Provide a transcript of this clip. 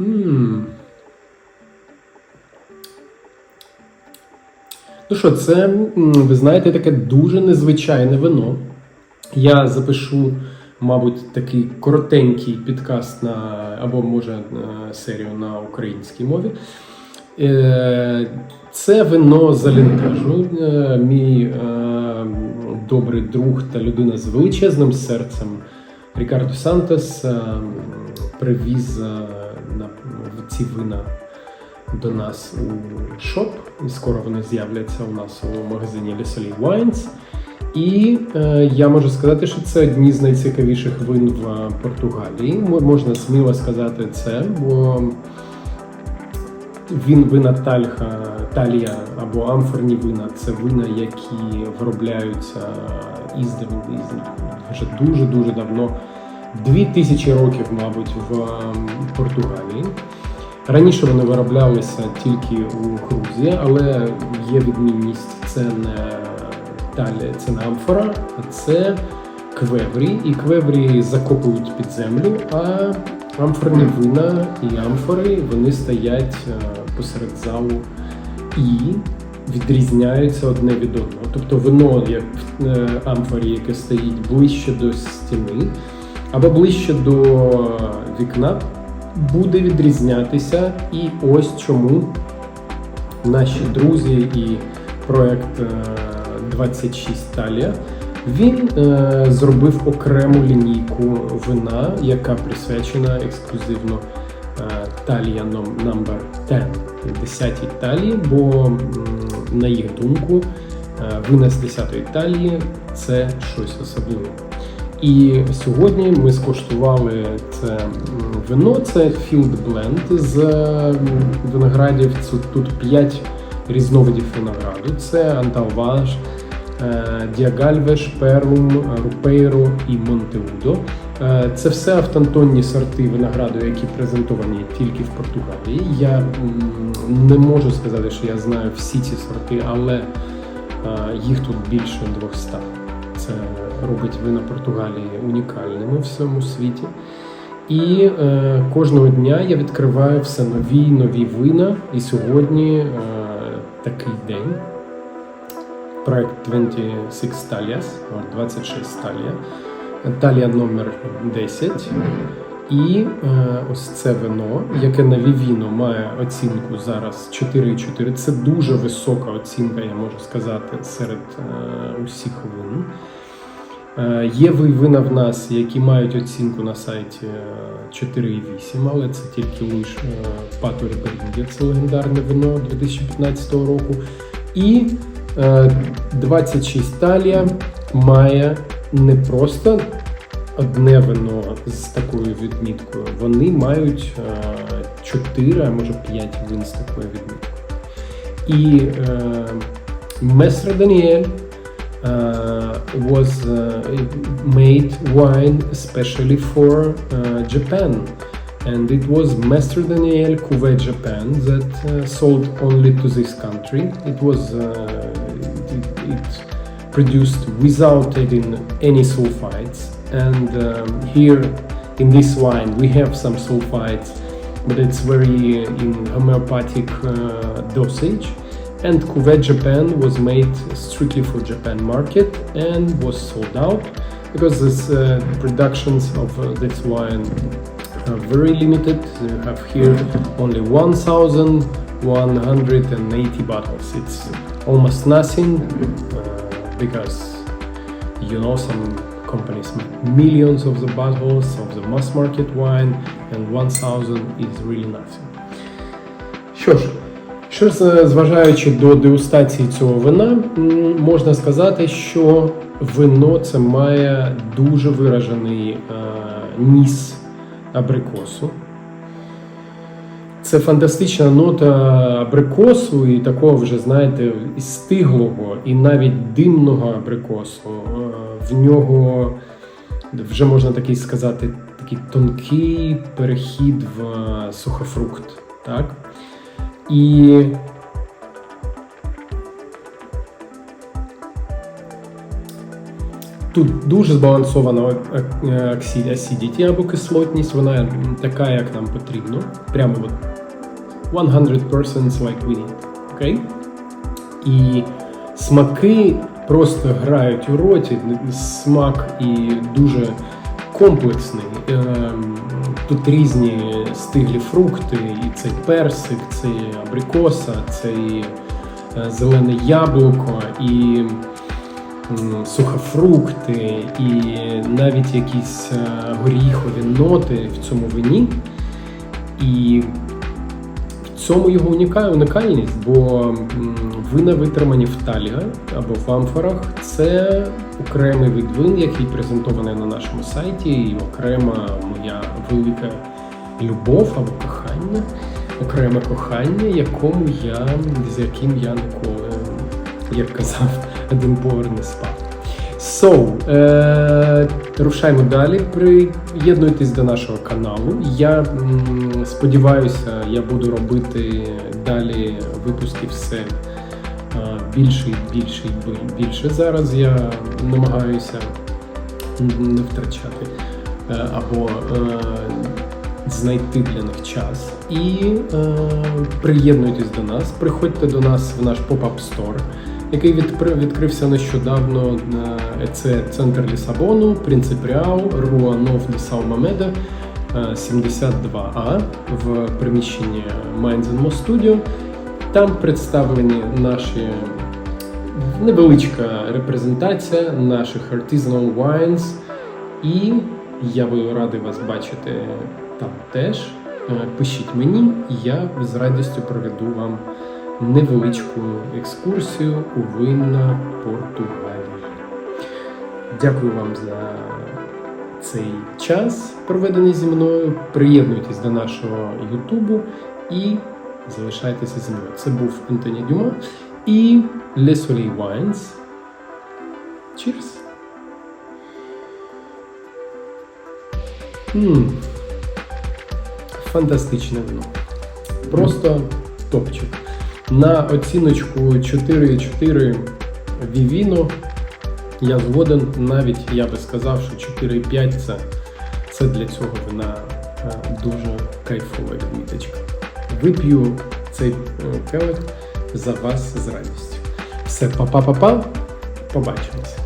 М. Ну що, це, ви знаєте, таке дуже незвичайне вино. Я запишу, мабуть, такий коротенький підкаст на або може е, серію на українській мові. Е, Це вино з Алінтежу. Е, Мій добрий друг та людина з величезним серцем Рікардо Сантос привіз на ці вина до нас у шоп. І скоро вони з'являться у нас у магазині Лісолі Wines. І е, я можу сказати, що це одні з найцікавіших вин в е, Португалії. Можна сміло сказати це, бо він вина тальха, талія або амфорні вина це вина, які виробляються іздавна, вже дуже-дуже давно, дві тисячі років, мабуть, в ем, Португалії. Раніше вони вироблялися тільки у Грузії, але є відмінність. Це не талія, це не амфора, а це квеврі. І квеврі закопують під землю, а амфорні вина і амфори вони стоять е, посеред залу і відрізняються одне від одного. Тобто вино, як е, амфорі, яке стоїть ближче до стіни, або ближче до вікна, буде відрізнятися. І ось чому наші друзі і проект е, 26 Талія. Він е, зробив окрему лінійку вина, яка присвячена ексклюзивно е, Талія номер 10, 10 талії, бо на їх думку, е, вина з 10 талії це щось особливе. І сьогодні ми скуштували це вино, це Field Blend з виноградів. Тут 5 різновидів винограду. Це Анталваж, е, Діагальвеш, Перлум, Рупейро і Монтеудо. Е, Це все автентонні сорти винограду, які презентовані тільки в Португалії. Я не можу сказати, що я знаю всі ці сорти, але е, їх тут більше 200. Це робить вина Португалії унікальними в всьому світі. І е, кожного дня я відкриваю все нові нові вина. І сьогодні е, такий день. Проект 26 Talias, 26 Талія. Талія номер 10. І е, ось це вино, яке на Вівіно має оцінку зараз 4,4. Це дуже висока оцінка, я можу сказати, серед е, усіх вин. Е, Є ви- вина в нас, які мають оцінку на сайті е, 4,8, але це тільки лише Пато Ріберінді, це легендарне вино 2015 року. І е, 26 Талія має не просто одне вино з такою відміткою, вони мають 4, а може 5 вин з такою відміткою. І е, Месре Даніель uh, was uh, made wine especially for uh, Japan. And it was Master Daniel Cuvée Japan that uh, sold only to this country. It was uh, it, it produced without adding any sulfites. And um, here in this wine we have some sulfites, but it's very uh, in homeopathic uh, dosage and Cuvée Japan was made strictly for Japan market and was sold out because this uh, productions of uh, this wine are very limited. You have here only 1,180 bottles. It's almost nothing uh, because you know some companies make millions of the bottles of the mass market wine and 1,000 is really nothing. Що ж, що ж, зважаючи до дегустації цього вина, можна сказати, що вино це має дуже виражений е, ніс абрикосу. Це фантастична нота абрикосу і такого вже, знаєте, стиглого, і навіть димного абрикосу. В нього вже можна такий сказати, такий тонкий перехід в е, сухофрукт. Так? І Тут дуже збалансована е, acidity або кислотність, вона така, як нам потрібно. Прямо от 100% like we need. Окей? І смаки просто грають у роті. Смак і дуже комплексний. Ем, Тут різні стиглі фрукти, і цей персик, це абрикоса, це е, зелене яблуко, і сухофрукти, і навіть якісь е, горіхові ноти в цьому вині. І в цьому його уніка- унікальність, бо вина витримані в тальга або в амфорах. Це окремий вид вин, який презентований на нашому сайті, і окрема моя велика любов або кохання, окреме кохання, якому я з яким я ніколи, як казав, один повар не спав. So, е, рушаємо далі. Приєднуйтесь до нашого каналу. Я м, сподіваюся, я буду робити далі випуски все більше і більше і більше. Зараз я намагаюся не втрачати е, або е, знайти для них час. І е, приєднуйтесь до нас, приходьте до нас в наш поп-ап стор, який відкрився нещодавно. Це центр Лісабону, Принципіал, Руа Нов де Саумамеда е, 72А в приміщенні Minds Mo Studio. Там представлені наші невеличка репрезентація наших artisanal wines. І я буду радий вас бачити там теж. Е, Пишіть мені, я з радістю проведу вам невеличку екскурсію у винна Португалії. Дякую вам за цей час, проведений зі мною. Приєднуйтесь до нашого Ютубу і залишайтеся зі мною. Це був Антоні Дюма і Le Soleil Wines. Cheers! М, Фантастичне вино. Просто топчик. На оціночку 4,4 Vivino я згоден, навіть я би сказав, що 4,5 це, це для цього вина е, дуже кайфова відміточка. Вип'ю цей е, келих за вас з радістю. Все, па-па-па-па, побачимося.